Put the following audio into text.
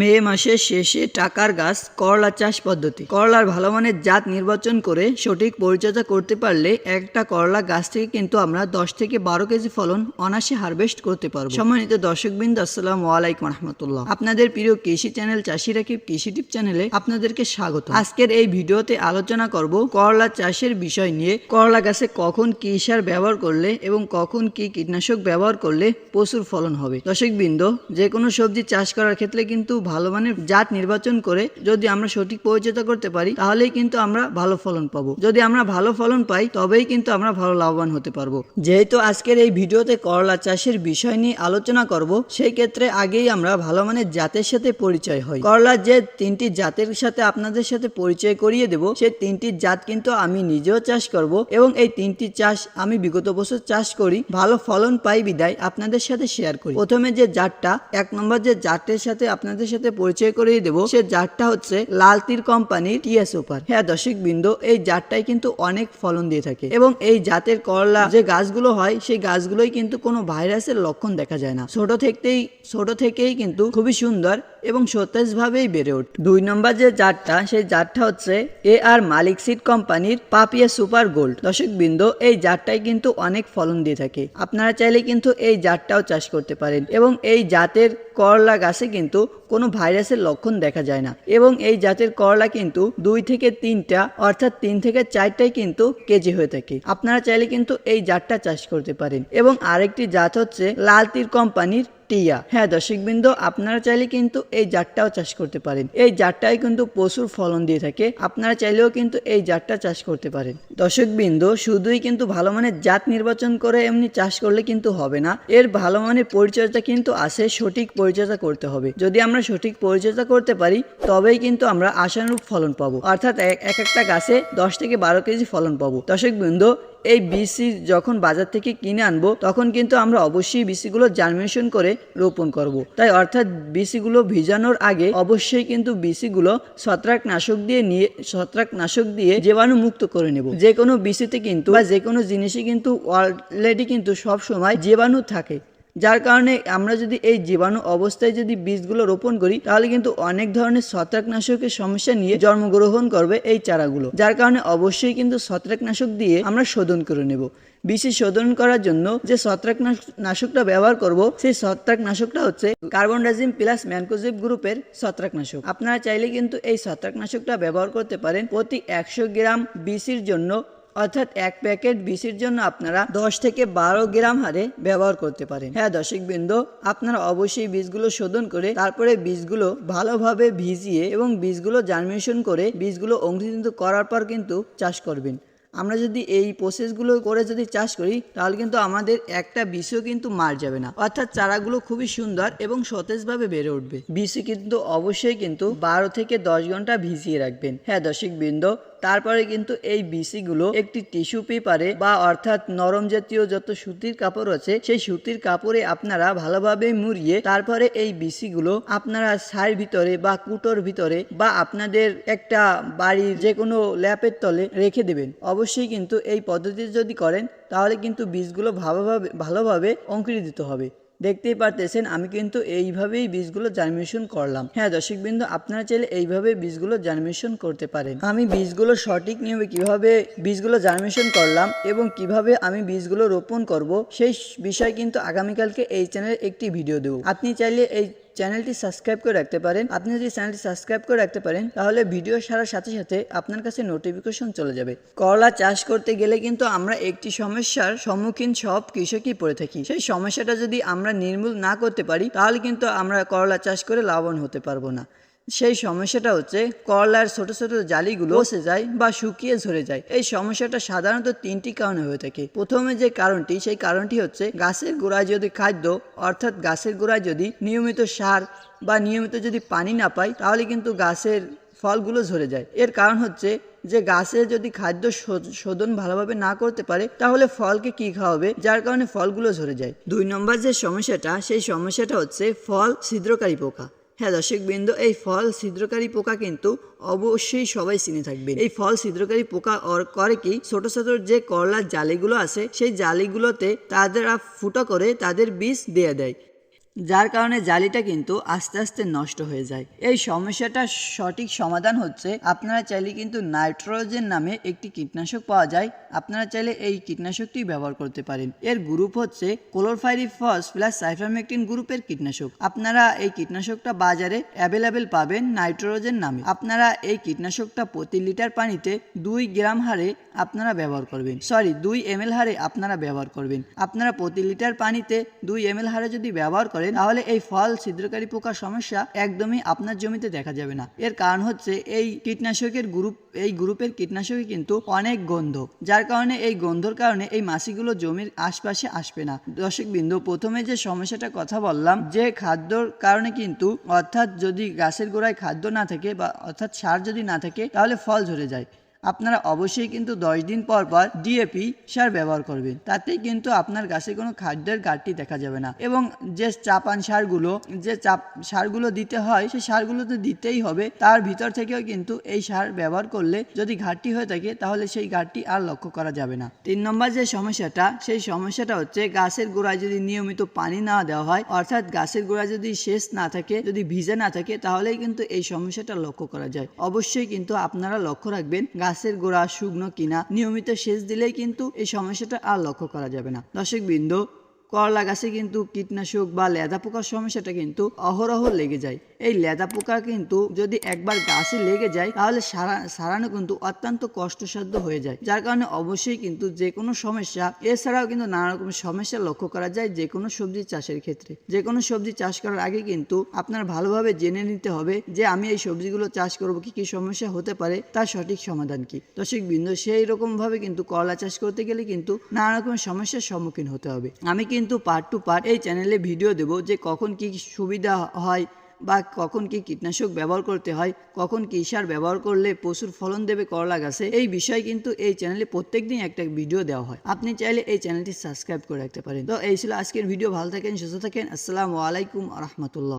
মে মাসের শেষে টাকার গাছ, করলা চাষ পদ্ধতি। করলার ভালো মানের জাত নির্বাচন করে সঠিক পরিচর্যা করতে পারলে একটা করলা গাছ থেকে কিন্তু আমরা দশ থেকে বারো কেজি ফলন অনায়াসে হারভেস্ট করতে পারব। সম্মানিত দর্শকবৃন্দ, আসসালাম আলাইকুম রহমতুল্লাহ। আপনাদের প্রিয় কৃষি চ্যানেল চাষি রাকিব কৃষি টিপ চ্যানেলে আপনাদেরকে স্বাগত। আজকের এই ভিডিওতে আলোচনা করব করলা চাষের বিষয় নিয়ে। করলা গাছে কখন কি সার ব্যবহার করলে এবং কখন কি কীটনাশক ব্যবহার করলে প্রচুর ফলন হবে। দর্শকবৃন্দ যে কোনো সবজি চাষ করার ক্ষেত্রে কিন্তু ভালো মানের জাত নির্বাচন করে যদি আমরা সঠিক পরিচর্যা করতে পারি, তাহলেই কিন্তু আমরা ভালো ফলন পাবো। যদি আমরা ভালো ফলন পাই, তবেই কিন্তু আমরা ভালো লাভবান হতে পারব। যেহেতু আজকের এই ভিডিওতে করলা চাষের বিষয় নিয়ে আলোচনা করব সেই ক্ষেত্রে আগেই আমরা ভালো মানের জাতের সাথে পরিচয় হয় করলার যে তিনটি জাতের সাথে আপনাদের সাথে পরিচয় করিয়ে দেব সেই তিনটি জাত কিন্তু আমি নিজেও চাষ করব এবং এই তিনটি চাষ আমি বিগত বছর চাষ করি। ভালো ফলন পাই বিদায় আপনাদের সাথে শেয়ার করি। প্রথমে যে জাতটা, এক নম্বর যে জাতের সাথে আপনাদের সাথে পরিচয় করিয়ে দেব, সে জারটা হচ্ছে লাল তীর কোম্পানির টিয়া সুপার হ্যাঁ দর্শক বিন্দু, এই জারটাই কিন্তু অনেক ফলন দিয়ে থাকে এবং এই জাতের করলা যে গাছগুলো হয়, সেই গাছগুলোই কিন্তু কোনো ভাইরাসের লক্ষণ দেখা যায় না। ছোট থেকেই ছোট থেকেই কিন্তু খুবই সুন্দর এবং সতেজ ভাবেই বেড়ে ওঠে দুই নম্বর যে জাতটা, সেই জাতটা হচ্ছে এ আর মালিক সিড কোম্পানির পাপিয়া সুপার গোল্ড। দর্শক বিন্দু এই জাতটাই কিন্তু অনেক ফলন দিয়ে থাকে। আপনারা চাইলে কিন্তু এই জাতটাও চাষ করতে পারেন এবং এই জাতের করলা গাছে কিন্তু কোনো ভাইরাসের লক্ষণ দেখা যায় না। এবং এই জাতের করলা কিন্তু দুই থেকে তিনটা, অর্থাৎ তিন থেকে চারটাই কিন্তু কেজি হয়ে থাকে। আপনারা চাইলে কিন্তু এই জাতটা চাষ করতে পারেন। এবং আরেকটি জাত হচ্ছে লাল তীর কোম্পানির টিয়া। হ্যাঁ দর্শকবৃন্দ, আপনারা চাইলে কিন্তু এই জাতটাও চাষ করতে পারেন। এই জাতটাই কিন্তু প্রচুর ফলন দিয়ে থাকে। আপনারা চাইলেও কিন্তু এই জাতটা চাষ করতে পারেন। দর্শকবৃন্দ, শুধুই কিন্তু ভালো মানের জাত নির্বাচন করে এমনি চাষ করলে কিন্তু হবে না। এর ভালো মানের পরিচর্যা কিন্তু আছে, সঠিক পরিচর্যা করতে হবে। যদি আমরা সঠিক পরিচর্যা করতে পারি, তবেই কিন্তু আমরা আশানুরূপ ফলন পাবো। অর্থাৎ এক একটা গাছে দশ থেকে বারো কেজি ফলন পাবো। দর্শকবৃন্দ এই বিসি যখন বাজার থেকে কিনে আনব, তখন কিন্তু আমরা অবশ্যই বিসিগুলো জার্মিনেশন করে রোপণ করব। তাই অর্থাৎ বিসিগুলো ভিজানোর আগে অবশ্যই কিন্তু বিসিগুলো ছত্রাকনাশক দিয়ে নিয়ে, ছত্রাকনাশক দিয়ে জীবাণু মুক্ত করে নেব যে কোনো বিসিতে কিন্তু বা যে কোনো জিনিসে কিন্তু অলরেডি কিন্তু সব সময় জীবাণু থাকে যার কারণে আমরা যদি এই জীবাণু অবস্থায় যদি বীজগুলো রোপণ করি, তাহলে কিন্তু অনেক ধরনের ছত্রাকনাশকের সমস্যা নিয়ে জন্মগ্রহণ করবে এই চারাগুলো। যার কারণে অবশ্যই কিন্তু ছত্রাকনাশক দিয়ে আমরা শোধন করে নেব। বিসি শোধন করার জন্য যে ছত্রাকনাশকটা ব্যবহার করব, সেই ছত্রাকনাশকটা হচ্ছে কার্বন ডাইজিম প্লাস ম্যানকোজিভ গ্রুপের ছত্রাকনাশক। আপনারা চাইলে কিন্তু এই ছত্রাকনাশকটা ব্যবহার করতে পারেন প্রতি একশো গ্রাম বিসির জন্য অর্থাৎ এক প্যাকেট বিসির জন্য আপনারা দশ থেকে বারো গ্রাম হারে ব্যবহার করতে পারেন। হ্যাঁ দর্শক বৃন্দ আপনারা অবশ্যই বীজগুলো শোধন করে তারপরে বীজগুলো ভালোভাবে ভিজিয়ে এবং বীজগুলো জার্মিনেশন করে বীজগুলো অঙ্কুরিত করার পর কিন্তু চাষ করবেন। আমরা যদি এই প্রসেসগুলো করে যদি চাষ করি, তাহলে কিন্তু আমাদের একটা বিষও কিন্তু মার যাবে না। অর্থাৎ চারাগুলো খুবই সুন্দর এবং সতেজভাবে বেড়ে উঠবে। বিষি কিন্তু অবশ্যই কিন্তু বারো থেকে দশ ঘণ্টা ভিজিয়ে রাখবেন। হ্যাঁ দর্শক বৃন্দ তারপরে কিন্তু এই বিসিগুলো একটি টিস্যু পেপারে বা অর্থাৎ নরম জাতীয় যত সুতির কাপড় আছে, সেই সুতির কাপড়ে আপনারা ভালোভাবে মুড়িয়ে তারপরে এই বিসিগুলো আপনারা ছাইয়ের ভিতরে বা কুটোর ভিতরে বা আপনাদের একটা বাড়ির যে কোনো ল্যাপের তলে রেখে দেবেন। অবশ্যই কিন্তু এই পদ্ধতি যদি করেন, তাহলে কিন্তু বীজগুলো ভালোভাবে ভালোভাবে অঙ্কুরিত হবে। দেখতেই পারতেছেন, আমি কিন্তু এইভাবেই বীজগুলো জার্মিনেশন করলাম। হ্যাঁ দর্শকবৃন্দ, আপনারা চাইলে এইভাবে বীজগুলো জার্মিনেশন করতে পারেন। আমি বীজগুলো সঠিক নিয়মে কীভাবে বীজগুলো জার্মিনেশন করলাম এবং কীভাবে আমি বীজগুলো রোপণ করব, সেই বিষয় কিন্তু আগামীকালকে এই চ্যানেলে একটি ভিডিও দেবো। আপনি চাইলে এই চ্যানেলটি সাবস্ক্রাইব করে রাখতে পারেন। আপনি যদি চ্যানেলটি সাবস্ক্রাইব করে রাখতে পারেন, তাহলে ভিডিও সারার সাথে সাথে আপনার কাছে নোটিফিকেশন চলে যাবে। করলা চাষ করতে গেলে কিন্তু আমরা একটি সমস্যার সম্মুখীন সব কৃষকই পড়ে থাকি। সেই সমস্যাটা যদি আমরা নির্মূল না করতে পারি, তাহলে কিন্তু আমরা করলা চাষ করে লাভবান হতে পারব না। সেই সমস্যাটা হচ্ছে করলার ছোট ছোট জালিগুলো বসে যায় বা শুকিয়ে ঝরে যায়। এই সমস্যাটা সাধারণত তিনটি কারণে হয়ে থাকে। প্রথমে যে কারণটি, সেই কারণটি হচ্ছে গাছের গোড়ায় যদি খাদ্য, অর্থাৎ গাছের গোড়ায় যদি নিয়মিত সার বা নিয়মিত যদি পানি না পায় তাহলে কিন্তু গাছের ফলগুলো ঝরে যায়। এর কারণ হচ্ছে যে গাছে যদি খাদ্য শোধন ভালোভাবে না করতে পারে, তাহলে ফলকে কি খাওয়াবে? যার কারণে ফলগুলো ঝরে যায়। দুই নম্বর যে সমস্যাটা, সেই সমস্যাটা হচ্ছে ফল ছিদ্রকারী পোকা। হ্যাঁ দর্শক বৃন্দ এই ফল ছিদ্রকারী পোকা কিন্তু অবশ্যই সবাই চিনে থাকবেন। এই ফল ছিদ্রকারী পোকা করে কি ছোট ছোট যে করলার জালিগুলো আছে, সেই জালিগুলোতে তারা ফুটো করে তাদের বীজ দিয়ে দেয়। যার কারণে জালিটা কিন্তু আস্তে আস্তে নষ্ট হয়ে যায়। এই সমস্যাটার সঠিক সমাধান হচ্ছে, আপনারা চাইলে কিন্তু নাইট্রোজেন নামে একটি কীটনাশক পাওয়া যায়। আপনারা চাইলে এই কীটনাশকটি ব্যবহার করতে পারেন। এর গ্রুপ হচ্ছে ক্লোরফাইরিফস প্লাস সাইফারমেকটিন গ্রুপের কীটনাশক। আপনারা এই কীটনাশকটা বাজারে অ্যাভেলেবেল পাবেন নাইট্রোজেন নামে। আপনারা এই কীটনাশকটা প্রতি লিটার পানিতে দুই গ্রাম হারে আপনারা ব্যবহার করবেন। সরি, দুই এম হারে আপনারা ব্যবহার করবেন। আপনারা প্রতি লিটার পানিতে দুই এম হারে যদি ব্যবহার করেন তাহলে এই ফল ছিদ্রকারী পোকার সমস্যা একদমই আপনার জমিতে দেখা যাবে না। এর কারণ হচ্ছে এই কীটনাশকের গ্রুপ, এই গ্রুপের কীটনাশকে কিন্তু অনেক গন্ধ। যার কারণে এই গন্ধর কারণে এই মাছিগুলো জমির আশপাশে আসবে না। দর্শক বিন্দু, প্রথমে যে সমস্যাটা কথা বললাম, যে খাদ্যর কারণে কিন্তু অর্থাৎ যদি গাছের গোড়ায় খাদ্য না থাকে বা অর্থাৎ সার যদি না থাকে, তাহলে ফল ঝরে যায়। আপনারা অবশ্যই কিন্তু দশ দিন পর পর ডিএপি সার ব্যবহার করবেন। তাতে কিন্তু আপনার গাছে কোনো খাদ্যের ঘাটতি দেখা যাবে না। এবং যে চাপান সারগুলো, যে চাপ সারগুলো দিতে হয়, সেই সারগুলো তো দিতেই হবে। তার ভিতর থেকেও কিন্তু এই সার ব্যবহার করলে যদি ঘাটতি হয়ে থাকে, তাহলে সেই ঘাটতি আর লক্ষ্য করা যাবে না। তিন নম্বর যে সমস্যাটা, সেই সমস্যাটা হচ্ছে গাছের গোড়ায় যদি নিয়মিত পানি না দেওয়া হয়, অর্থাৎ গাছের গোড়ায় যদি শেষ না থাকে, যদি ভিজে না থাকে, তাহলেই কিন্তু এই সমস্যাটা লক্ষ্য করা যায়। অবশ্যই কিন্তু আপনারা লক্ষ্য রাখবেন গাছের গোড়া শুকনো কিনা নিয়মিত সেচ দিলেই কিন্তু এই সমস্যাটা আর লক্ষ্য করা যাবে না। দর্শক বিন্দু করলা গাছে কিন্তু কীটনাশক বা লেদা পোকার সমস্যাটা কিন্তু অহরহ লেগে যায়। এই লেদা পোকা কিন্তু যদি একবার গাছে লেগে যায়, তাহলে সারা, সারানো কিন্তু অত্যন্ত কষ্টসাধ্য হয়ে যায়। যার কারণে অবশ্যই কিন্তু যে কোনো সমস্যা, এছাড়াও কিন্তু নানা রকম সমস্যা লক্ষ্য করা যায় যে কোনো সবজি চাষের ক্ষেত্রে। যে কোনো সবজি চাষ করার আগে কিন্তু আপনার ভালোভাবে জেনে নিতে হবে যে আমি এই সবজিগুলো চাষ করব, কি কি সমস্যা হতে পারে, তার সঠিক সমাধান কি। দর্শক বিন্দু সেই রকম ভাবে কিন্তু করলা চাষ করতে গেলে কিন্তু নানা রকম সমস্যার সম্মুখীন হতে হবে। আমি কিন্তু পার্ট টু পার্ট এই চ্যানেলে ভিডিও দেব যে কখন কি সুবিধা হয় বা কখন কি কীটনাশক ব্যবহার করতে হয়, কখন কি সার ব্যবহার করলে প্রচুর ফলন দেবে, করলা গাছে, এই বিষয়ে কিন্তু এই চ্যানেলে প্রত্যেক দিন একটা ভিডিও দেওয়া হয়। আপনি চাইলে এই চ্যানেলটি সাবস্ক্রাইব করে রাখতে পারেন। তো এই ছিল আজকের ভিডিও ভালো থাকেন, সুস্থ থাকেন। আসসালামু আলাইকুম রহমতুল্লাহ।